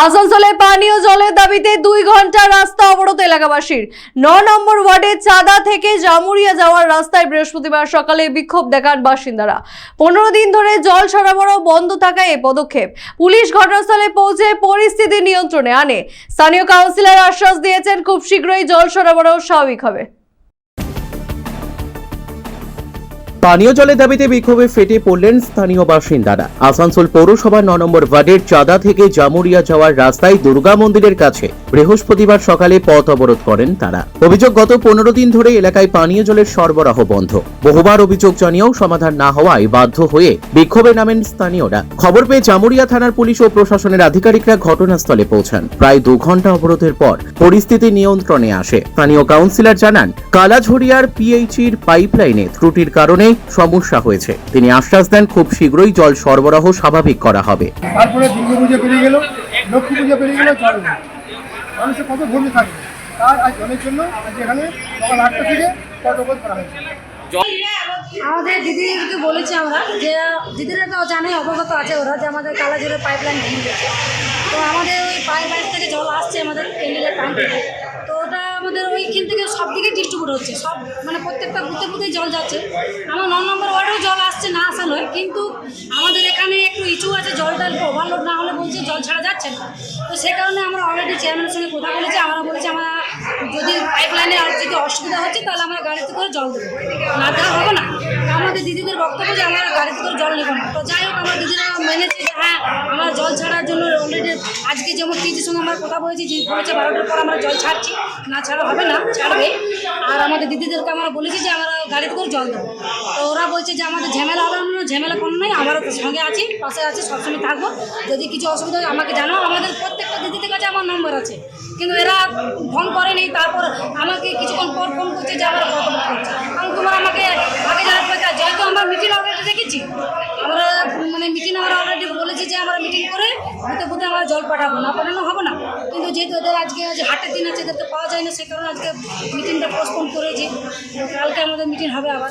আসানসোলে পানীয় জলের দাবিতে দুই ঘণ্টা রাস্তা অবরোধ এলাকাবাসীর। ন নম্বর ওয়ার্ডে চাঁদা থেকে জামুরিয়া যাওয়ার রাস্তায় বৃহস্পতিবার সকালে বিক্ষোভ দেখান বাসিন্দারা। পনেরো দিন ধরে জল সরবরাহ বন্ধ থাকায় এ পদক্ষেপ। পুলিশ ঘটনাস্থলে পৌঁছে পরিস্থিতি নিয়ন্ত্রণে আনে। স্থানীয় কাউন্সিলর আশ্বাস দিয়েছেন, খুব শীঘ্রই জল সরবরাহ স্বাভাবিক হবে। পানীয় জলের দাবিতে বিক্ষোভে ফেটে পড়লেন স্থানীয় বাসিন্দারা। আসানসোল পৌরসভার ন নম্বর ওয়ার্ডের চাঁদা থেকে জামুরিয়া যাওয়ার রাস্তায় দুর্গা মন্দিরের কাছে বৃহস্পতিবার সকালে পথ অবরোধ করেন তারা। অভিযোগ, গত পনেরো দিন ধরে এলাকায় পানীয় জলের সরবরাহ বন্ধ। বহুবার অভিযোগ জানিয়েও সমাধান না হওয়ায় বাধ্য হয়ে বিক্ষোভে নামেন স্থানীয়রা। খবর পেয়ে জামুরিয়া থানার পুলিশ ও প্রশাসনের আধিকারিকরা ঘটনাস্থলে পৌঁছান। প্রায় দু ঘণ্টা অবরোধের পর পরিস্থিতি নিয়ন্ত্রণে আসে। স্থানীয় কাউন্সিলর জানান, কালাঝড়িয়ার পিএইচির পাইপলাইনে ত্রুটির কারণে সমস্যা হয়েছে। তিনি আশ্বাস দেন খুব শীঘ্রই জল সরবরাহ স্বাভাবিক করা হবে। তারপরে দুর্গা পুজো পেরিয়ে গেল লক্ষ্মী পুজো পেরিয়ে গেল জল মানুষের কত থাকে তার আজ জলের জন্য আজ এখানে সকাল আটটা থেকে করা হয়েছে। আমাদের দিদিকে বলেছি আমরা যে দিদিরা তো জানে অবগত আছে ওরা যে আমাদের কালাজুরের পাইপ লাইন ভেঙে গেছে। তো আমাদের ওই পাইপ লাইন থেকে জল আসছে আমাদের ক্যান্ডেলের ট্যাঙ্ক থেকে। তো ওটা আমাদের ওইখান থেকে সব দিকে ডিস্ট্রিবিউট হচ্ছে। সব মানে প্রত্যেকটা বুথে বুথে জল যাচ্ছে। আমার ন নম্বর ওয়ার্ডেও জল আসছে, না আসা নয়, কিন্তু আমাদের এখানে একটু ইস্যু আছে জলটা ওভারলোড না হলে বলছে জল ছাড়া যাচ্ছে না। তো সে কারণে আমরা অলরেডি চেয়ারম্যানের সঙ্গে কথা বলেছি, আমরা বলেছি আমরা যদি পাইপ লাইনে আর যদি অসুবিধা হচ্ছে, তাহলে আমরা গাড়িতে করে জল দেবো। না দেওয়া হবে না। আমাদের দিদিদের বক্তব্য যে আমরা গাড়িতে করে জল মেনেছে যে হ্যাঁ আমরা জল ছাড়ার জন্য অলরেডি আজকে যেমন দিদির সঙ্গে আমরা কথা বলেছি যে বলেছে বারোটার পর আমরা জল ছাড়ছি। না ছাড়া হবে না, ছাড়বে। আর আমাদের দিদিদেরকে আমরা বলেছি যে, আমরা গাড়িতে করে জল দেবো। তো ওরা বলছে যে, আমাদের ঝামেলা হবে না ঝামেলা কোনো নেই আমরা তো সঙ্গে আছি, পাশে আছি, সবসময় থাকব। যদি কিছু অসুবিধা হয়, আমাকে জানাও, আমাদের প্রত্যেকটা দিদিদের কাছে আমার নম্বর আছে। কিন্তু এরা ফোন করেনি, তারপর আমাকে কিছুক্ষণ পর ফোন করছে যে, আমার কত করছে কারণ তোমার আমাকে আগে জানার দরকার যেহেতু আমরা মিটিং অলরেডি দেখেছি। আমরা মানে মিটিং আমরা যে আমরা মিটিং করে হয়তো বোধহয় আমরা জল পাঠাবো, না পাঠানো হবে না। কিন্তু যেহেতু ওদের আজকে যে হাটের দিন আছে তো পাওয়া যায় না সে কারণে আজকে মিটিংটা পোস্টপোন করেছি। কালকে আমাদের মিটিং হবে আবার।